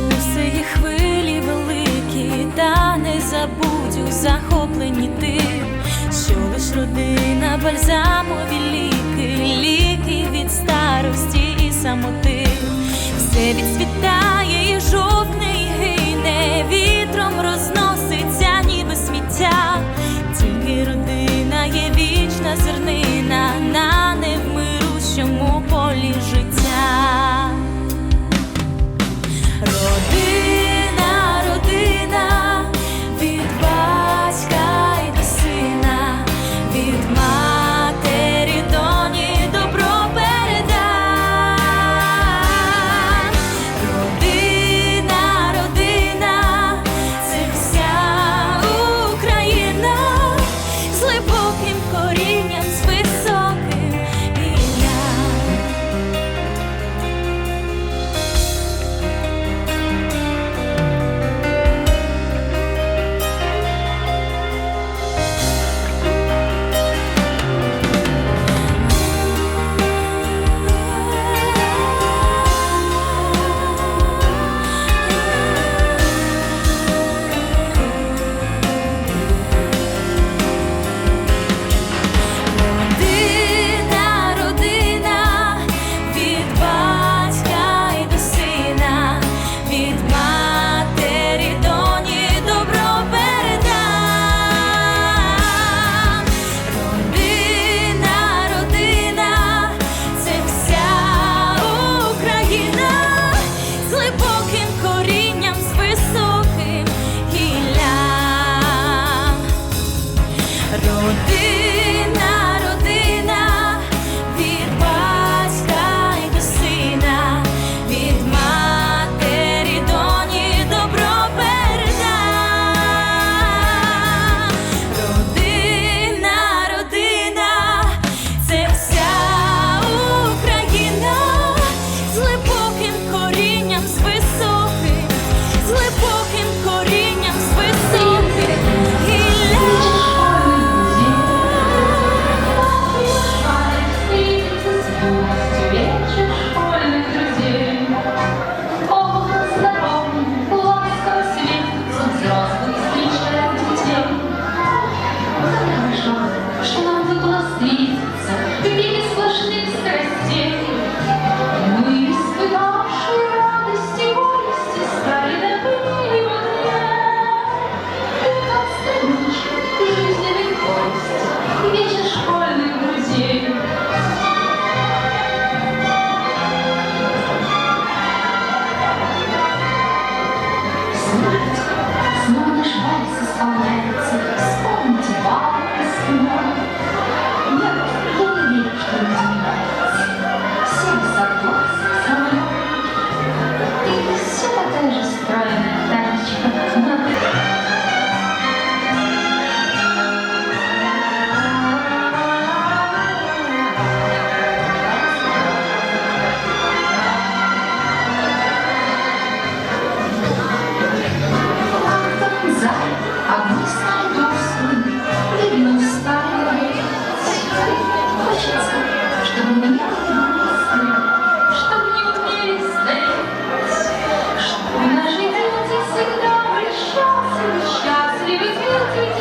Спокуси хвилі великі, та не забудь у захоплені тим, що лиш родина, бальзамові ліки, ліки від старості і самоти, все відцвітає і жовтне, і гине, вітром розноситься, ніби сміття, тільки родина є вічна зернина Bütün Türkiye